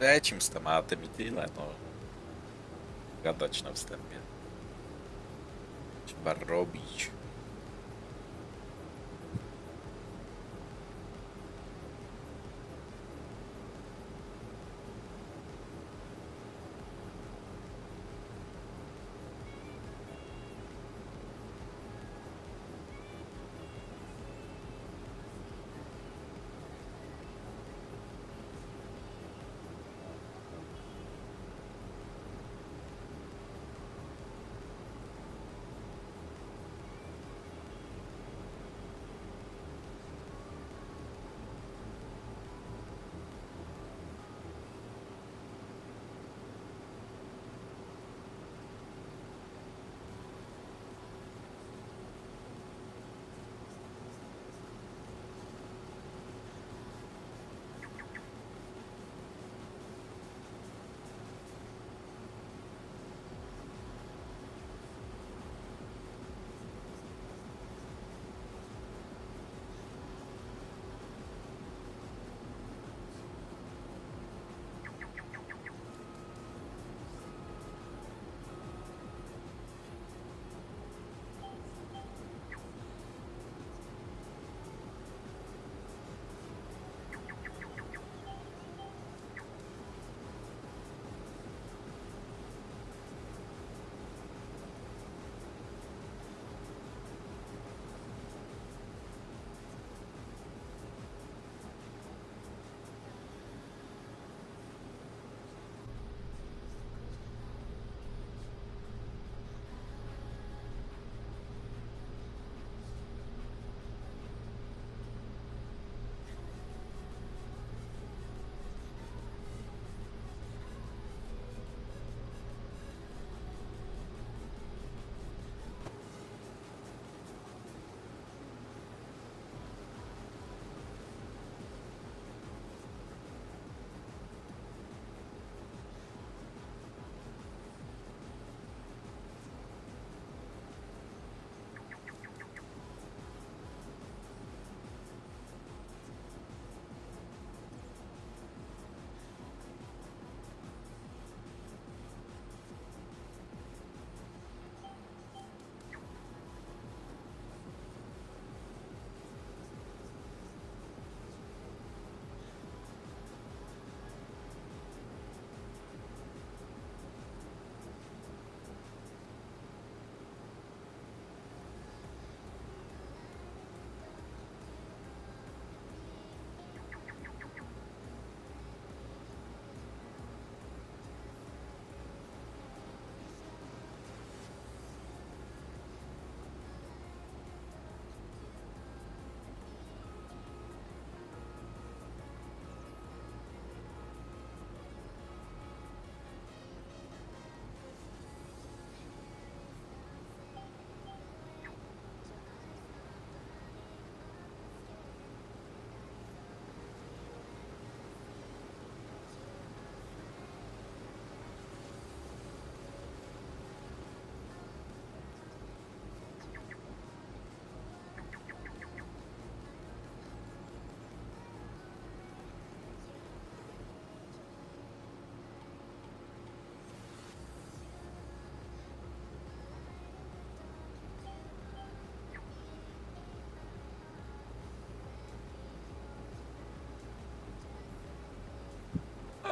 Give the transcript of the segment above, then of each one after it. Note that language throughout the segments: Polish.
lecim z tematem i tyle, no. Gadać na wstępie. Trzeba robić.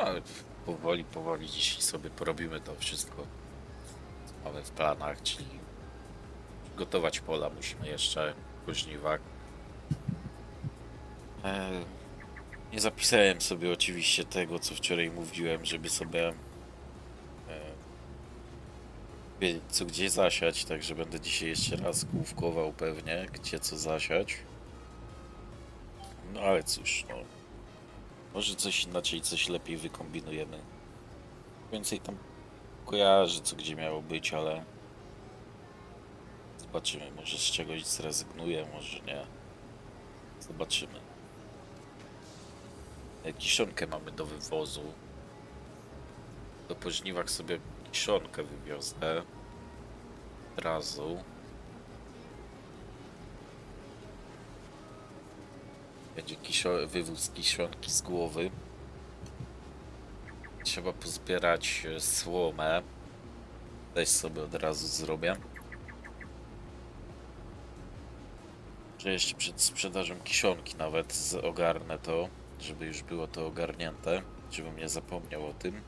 No, powoli, powoli dzisiaj sobie porobimy to wszystko, co mamy w planach, czyli gotować pola musimy jeszcze po żniwach. E, nie zapisałem sobie oczywiście tego, co wczoraj mówiłem, żeby sobie e, wiedzieć, co gdzie zasiać, także będę dzisiaj jeszcze raz główkował pewnie, gdzie co zasiać. No ale cóż, no. Może coś inaczej, coś lepiej wykombinujemy. Więcej tam kojarzy, co gdzie miało być, ale zobaczymy. Może z czegoś zrezygnuję, może nie. Zobaczymy. E, Kiszonkę mamy do wywozu. Do pożniwach sobie kiszonkę wywiozę. Od razu. Będzie kiszo- wywóz kiszonki z głowy. trzeba pozbierać e, słomę. Też sobie od razu zrobię. Że jeszcze przed sprzedażą kiszonki nawet ogarnę to, żeby już było to ogarnięte, żebym nie zapomniał o tym.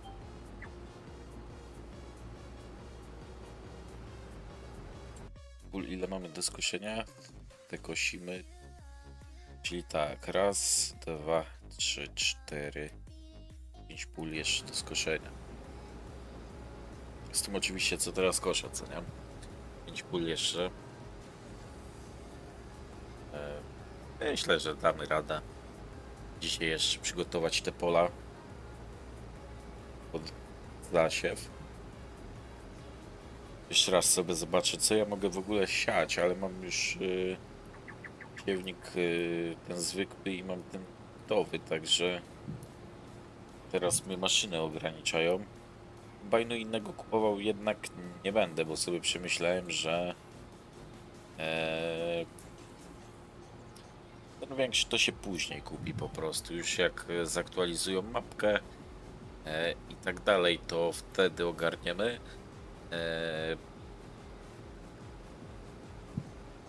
Ile mamy do skoszenia? Te kosimy. Czyli tak, raz, dwa, trzy, cztery, pięć pól jeszcze do skoszenia. Z tym oczywiście co teraz koszę, co nie? Pięć pól jeszcze. E, myślę, że damy radę dzisiaj jeszcze przygotować te pola pod zasiew. Jeszcze raz sobie zobaczę, co ja mogę w ogóle siać, ale mam już y, siewnik y, ten zwykły i mam ten gotowy, także teraz mnie maszyny ograniczają. Bajnu innego kupował jednak nie będę, bo sobie przemyślałem, że e, ten większy to się później kupi po prostu. Już jak e, zaktualizują mapkę e, i tak dalej, to wtedy ogarniemy.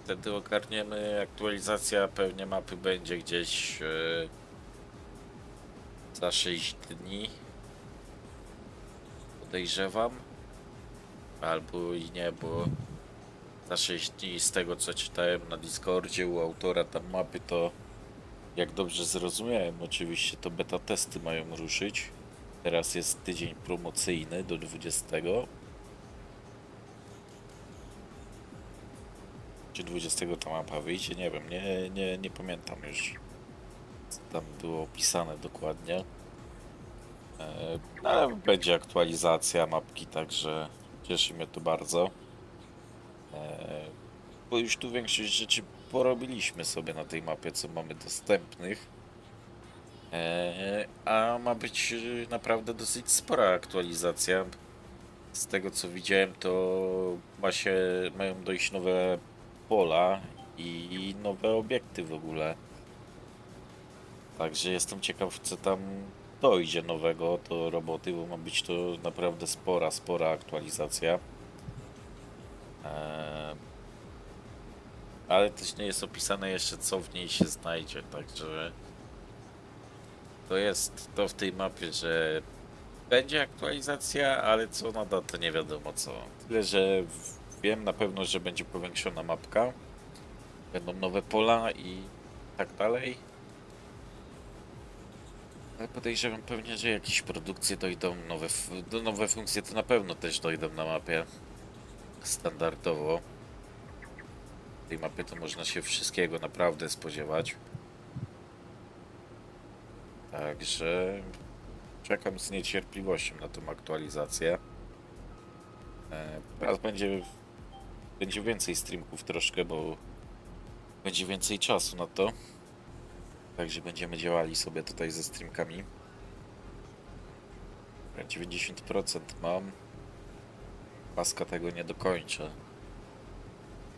Wtedy ogarniemy. Aktualizacja pewnie mapy będzie gdzieś e, za 6 dni. Podejrzewam. Albo i nie, bo za 6 dni z tego co czytałem na Discordzie u autora tam mapy to jak dobrze zrozumiałem oczywiście to beta testy mają ruszyć. Teraz jest tydzień promocyjny do 20. Czy 20 ta mapa wyjdzie? Nie wiem, nie, nie, nie pamiętam już. Co tam było opisane dokładnie. E, ale będzie aktualizacja mapki, także cieszy mnie to bardzo. E, bo już tu większość rzeczy porobiliśmy sobie na tej mapie, co mamy dostępnych. E, a ma być naprawdę dosyć spora aktualizacja. Z tego co widziałem, to ma się, mają dojść nowe pola i nowe obiekty w ogóle. Także jestem ciekaw, co tam dojdzie nowego do roboty, bo ma być to naprawdę spora, spora aktualizacja. Eee, ale też nie jest opisane jeszcze, co w niej się znajdzie, także to jest to w tej mapie, że będzie aktualizacja, ale co nada, to nie wiadomo co. Tyle, że wiem na pewno, że będzie powiększona mapka, będą nowe pola i tak dalej. Ale podejrzewam pewnie, że jakieś produkcje dojdą, nowe, do nowe funkcje to na pewno też dojdą na mapie standardowo. W tej mapie to można się wszystkiego naprawdę spodziewać. Także czekam z niecierpliwością na tą aktualizację. E, Teraz będzie, będzie więcej streamków troszkę, bo będzie więcej czasu na to. Także będziemy działali sobie tutaj ze streamkami. 90% mam. Paska tego nie dokończę.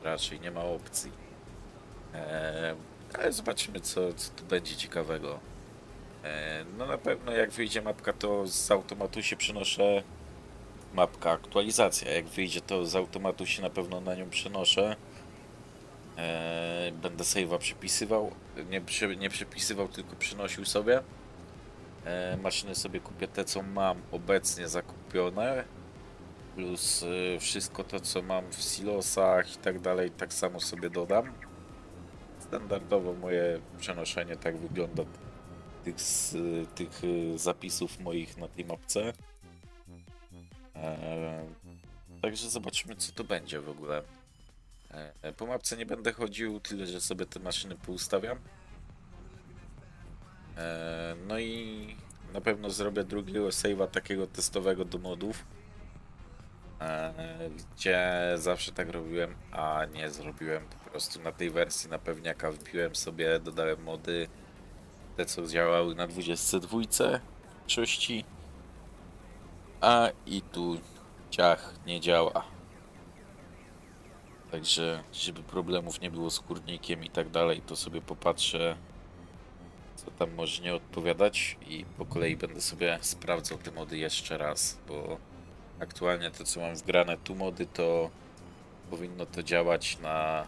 Raczej nie ma opcji. Eee, ale zobaczymy, co, co tu będzie ciekawego. Eee, no na pewno jak wyjdzie mapka, to z automatu się przenoszę. Mapka, aktualizacja. Jak wyjdzie, to z automatu się na pewno na nią przenoszę. Eee, będę save'a przepisywał. Nie, nie przepisywał, tylko przynosił sobie. Eee, maszyny sobie kupię te, co mam obecnie zakupione plus y, wszystko to, co mam w silosach i tak dalej, tak samo sobie dodam. Standardowo moje przenoszenie tak wygląda tych, z, tych y, zapisów moich na tej mapce. Eee, także zobaczymy, co to będzie w ogóle. Eee, po mapce nie będę chodził, tyle że sobie te maszyny poustawiam. Eee, no i na pewno zrobię drugiego save'a takiego testowego do modów. Gdzie zawsze tak robiłem, a nie zrobiłem po prostu na tej wersji na pewniaka wbiłem sobie, dodałem mody, te co działały na 22 w większości, a i tu ciach nie działa. Także, żeby problemów nie było z kurnikiem i tak dalej, to sobie popatrzę, co tam może nie odpowiadać i po kolei będę sobie sprawdzał te mody jeszcze raz, bo aktualnie to co mam wgrane tu mody to powinno to działać na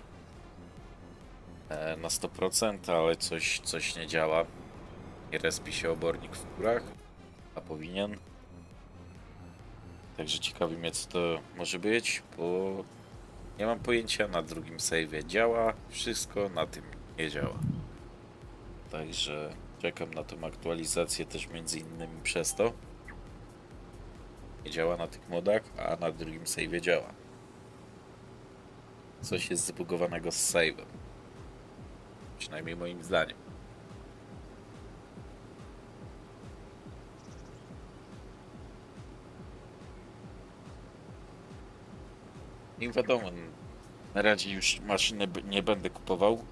e, na 100%, ale coś, coś nie działa. Nie respi się obornik w górach, a powinien. Także ciekawi mnie co to może być, bo nie mam pojęcia, na drugim save'ie działa wszystko, na tym nie działa. Także czekam na tą aktualizację też między innymi przez to. Nie działa na tych modach, a na drugim save'ie działa. Coś jest zbugowanego z save'em. Przynajmniej moim zdaniem. I wiadomo, na razie już maszyny nie będę kupował.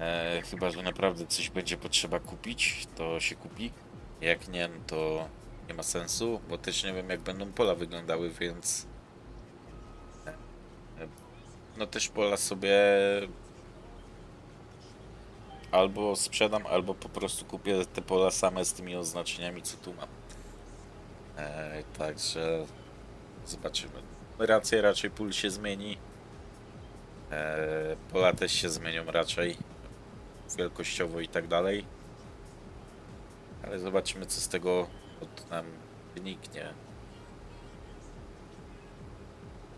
E, chyba, że naprawdę coś będzie potrzeba kupić, to się kupi. Jak nie, to nie ma sensu, bo też nie wiem jak będą pola wyglądały, więc e, no też pola sobie albo sprzedam, albo po prostu kupię te pola same z tymi oznaczeniami, co tu mam. E, także zobaczymy. Raczej, raczej pól się zmieni. E, pola też się zmienią raczej wielkościowo i tak dalej. Ale zobaczymy co z tego od nam wyniknie.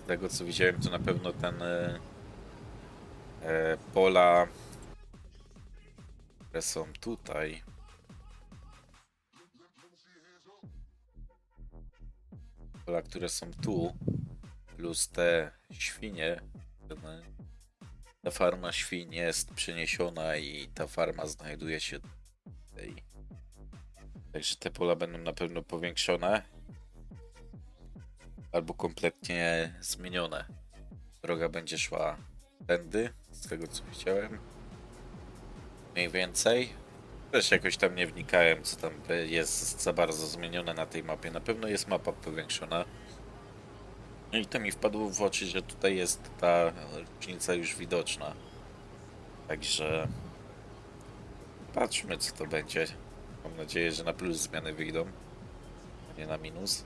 Z tego co widziałem to na pewno ten e, e, pola które są tutaj pola, które są tu plus te świnie ta farma świń jest przeniesiona i ta farma znajduje się tutaj. Także te pola będą na pewno powiększone albo kompletnie zmienione. Droga będzie szła tędy, z tego co widziałem. Mniej więcej. Też jakoś tam nie wnikałem, co tam jest za bardzo zmienione na tej mapie. Na pewno jest mapa powiększona. No i to mi wpadło w oczy, że tutaj jest ta różnica już widoczna. Także patrzmy co to będzie. Mam nadzieję, że na plus zmiany wyjdą, a nie na minus.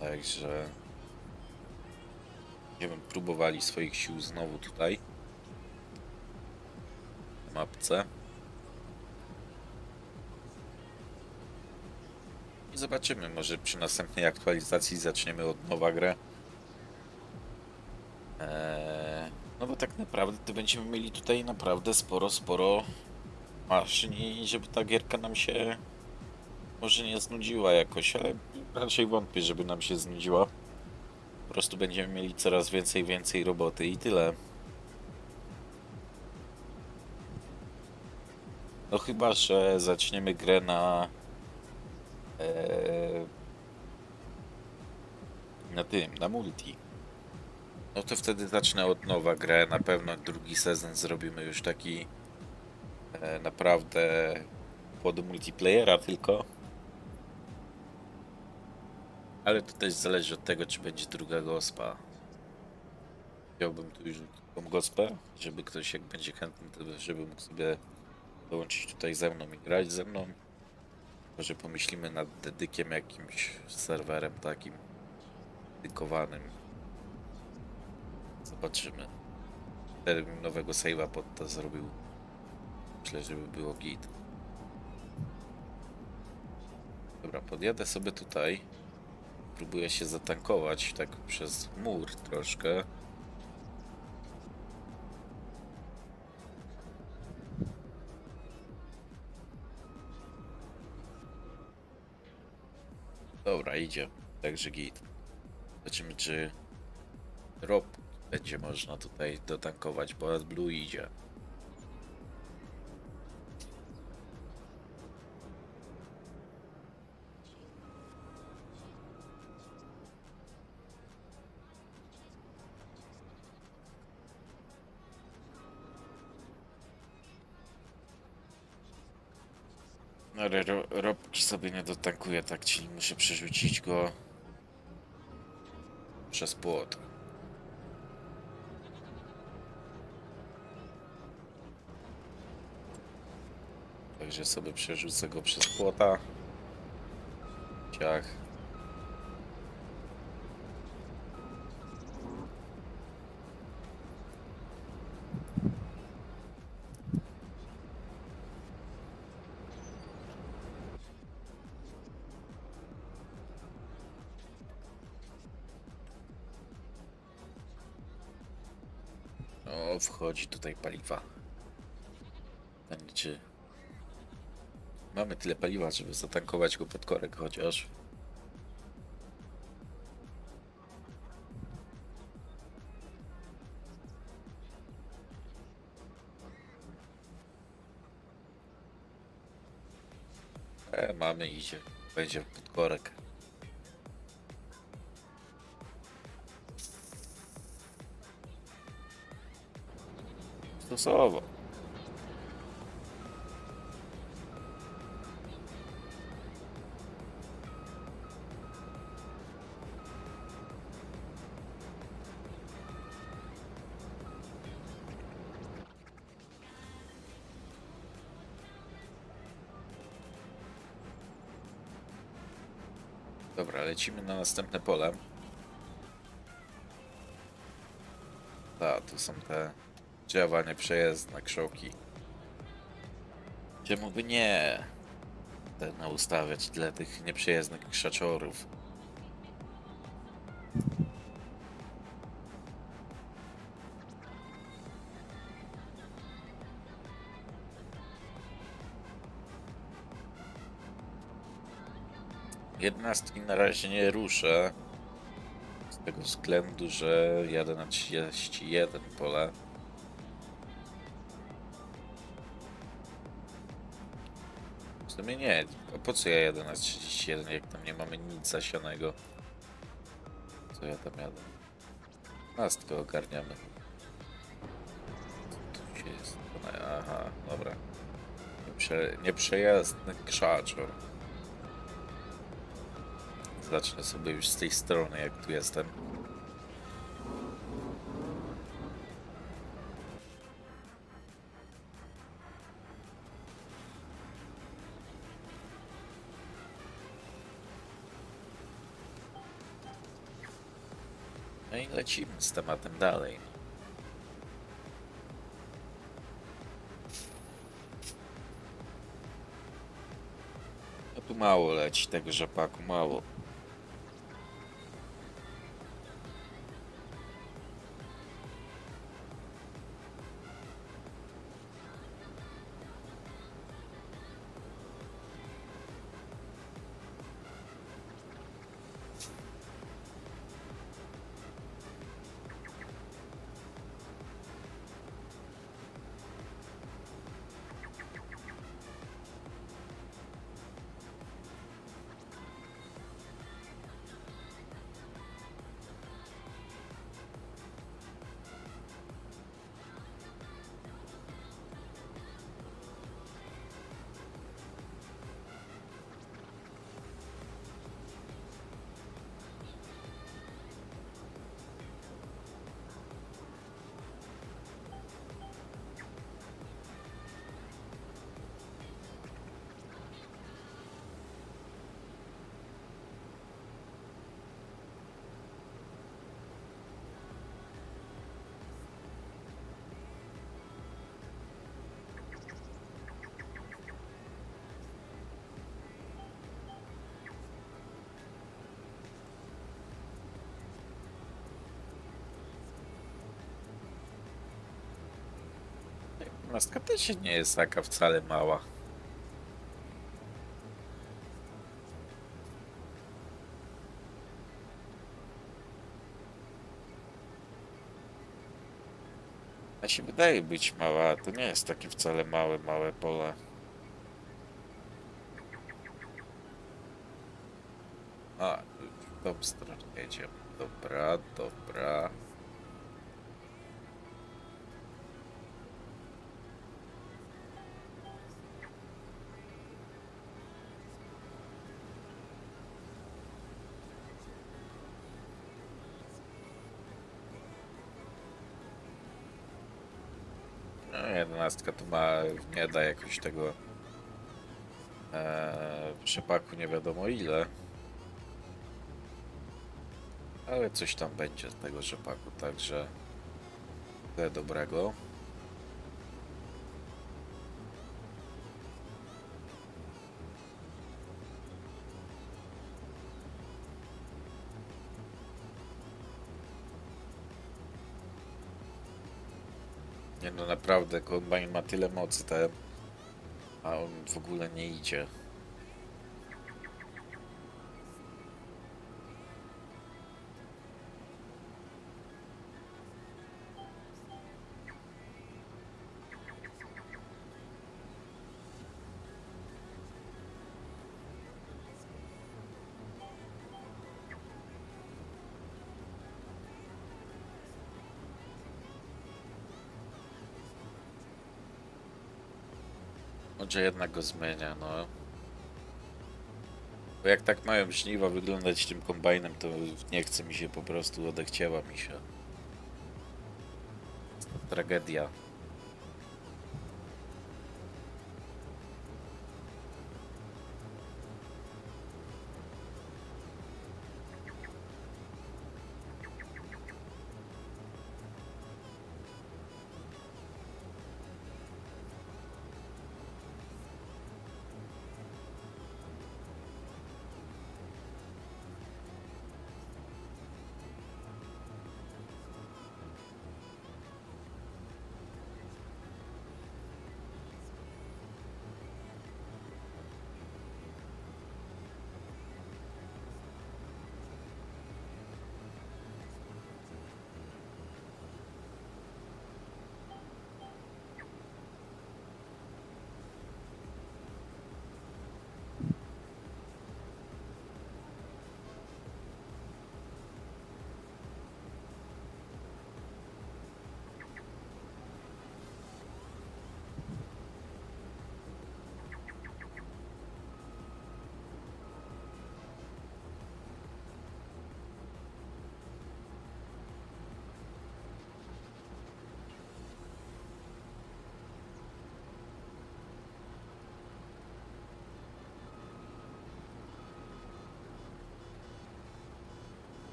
Także będziemy próbowali swoich sił znowu tutaj. Na mapce. Zobaczymy, może przy następnej aktualizacji zaczniemy od nowa grę. Eee, no bo tak naprawdę to będziemy mieli tutaj naprawdę sporo, sporo maszyn i żeby ta gierka nam się może nie znudziła jakoś, ale raczej wątpię, żeby nam się znudziła. Po prostu będziemy mieli coraz więcej, więcej roboty i tyle. No chyba, że zaczniemy grę na na tym, na multi. No to wtedy zacznę od nowa grę. Na pewno drugi sezon zrobimy już taki e, naprawdę pod multiplayera tylko. Ale to też zależy od tego, czy będzie druga gospa. Chciałbym tu już tą gospę, żeby ktoś jak będzie chętny, żeby mógł sobie dołączyć tutaj ze mną i grać ze mną. Może pomyślimy nad dedykiem jakimś serwerem takim dedykowanym. Zobaczymy. Bym nowego save'a pod to zrobił. Myślę, żeby było git. Dobra, podjadę sobie tutaj. Próbuję się zatankować tak przez mur troszkę. Idzie. Także git. Zobaczymy, czy rob będzie można tutaj dotankować, bo AdBlue idzie. Ale ro robki sobie nie dotankuje, tak Czyli muszę przerzucić go przez płot. Także sobie przerzucę go przez płota. Ciach. O, wchodzi tutaj paliwa. Pytanie, czy mamy tyle paliwa, żeby zatankować go pod korek chociaż. E, mamy, idzie. Będzie pod korek. Stosowo. Dobra, lecimy na następne pole. Tak, tu są te drzewa nieprzejezdne, krzoki. Czemu by nie te naustawiać dla tych nieprzejezdnych krzaczorów? Jednostki na razie nie ruszę. Z tego względu, że jadę na 31 pole. Sumie nie. A po co ja jadę na 31, jak tam nie mamy nic zasionego? Co ja tam jadę? Nastkę ogarniamy. Co tu się jest? Aha, dobra. Nieprze, nieprzejezdny krzaczor. Zacznę sobie już z tej strony, jak tu jestem. No i lecimy z tematem dalej. No tu mało leci tego rzepaku, mało. Nastka też nie jest taka wcale mała. A się wydaje być mała, a to nie jest takie wcale małe, małe pole. A, w tą stronę jedziemy. Dobra, dobra. Jedenastka tu ma, nie da jakoś tego Eee, w rzepaku nie wiadomo ile. Ale coś tam będzie z tego rzepaku, także tyle dobrego. Nie no naprawdę, kombajn ma tyle mocy, te, a on w ogóle nie idzie. Może jednak go zmienia, no. Bo jak tak mają żniwa wyglądać tym kombajnem, to nie chce mi się po prostu, odechciała mi się. Tragedia.